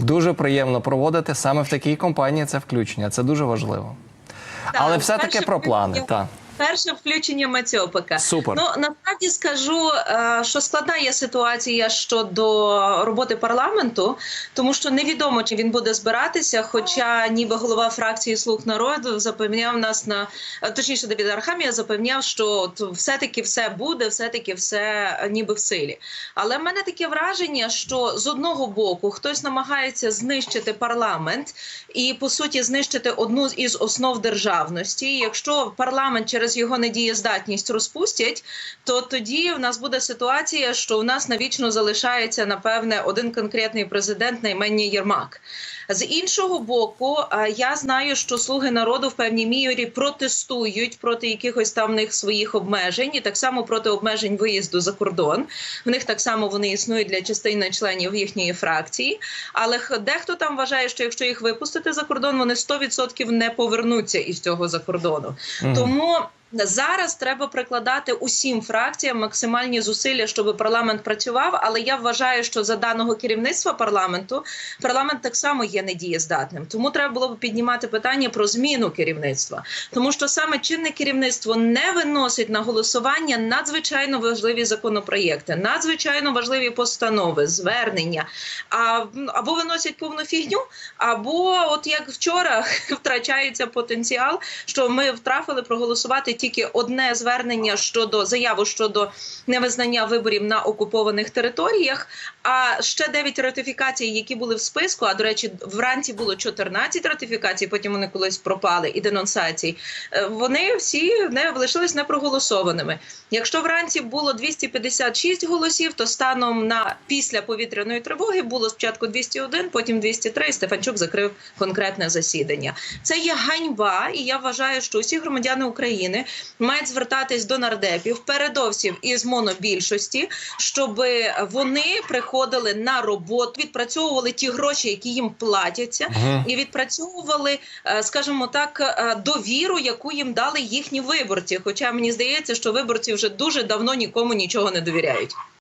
Дуже приємно проводити саме в такій компанії це включення. Це дуже важливо. Але все-таки про плани. Так. Перше включення Мацьопика. Супер. Ну насправді скажу, е, що складна є ситуація щодо роботи парламенту, тому що невідомо чи він буде збиратися. Хоча ніби голова фракції Слуг народу запевняв нас на точніше, Давід Архамія запевняв, що все-таки все буде, все-таки все е, ніби в силі. Але в мене таке враження, що з одного боку хтось намагається знищити парламент і по суті знищити одну із основ державності. Якщо парламент через його недієздатність розпустять, то тоді в нас буде ситуація, що у нас навічно залишається напевне один конкретний президент, найменні Єрмак. З іншого боку, я знаю, що слуги народу в певній мірі протестують проти якихось там в них своїх обмежень, і так само проти обмежень виїзду за кордон. В них так само вони існують для частини членів їхньої фракції. Але дехто там вважає, що якщо їх випустити за кордон, вони 100% не повернуться із цього за кордону. Мгм. Тому зараз треба прикладати усім фракціям максимальні зусилля, щоб парламент працював. Але я вважаю, що за даного керівництва парламенту парламент так само є недієздатним. Тому треба було б піднімати питання про зміну керівництва, тому що саме чинне керівництво не виносить на голосування надзвичайно важливі законопроєкти, надзвичайно важливі постанови, звернення. А або виносять повну фігню, або от як вчора втрачається потенціал, що ми втрафили проголосувати тільки одне звернення щодо заяву щодо невизнання виборів на окупованих територіях. А ще 9 ратифікацій, які були в списку. А до речі, вранці було 14 ратифікацій, потім вони колись пропали і денонсацій. е, Вони всі не лишились непроголосованими. Якщо вранці було 256 голосів, то станом на після повітряної тривоги було спочатку 201, потім 203, і Стефанчук закрив конкретне засідання. Це є ганьба, і я вважаю, що усі громадяни України мають звертатись до нардепів, передовсім із монобільшості, щоб вони приходили на роботу, відпрацьовували ті гроші, які їм платяться, і відпрацьовували, е, скажімо так, е, довіру, яку їм дали їхні виборці. Хоча мені здається, що виборці вже дуже давно нікому нічого не довіряють.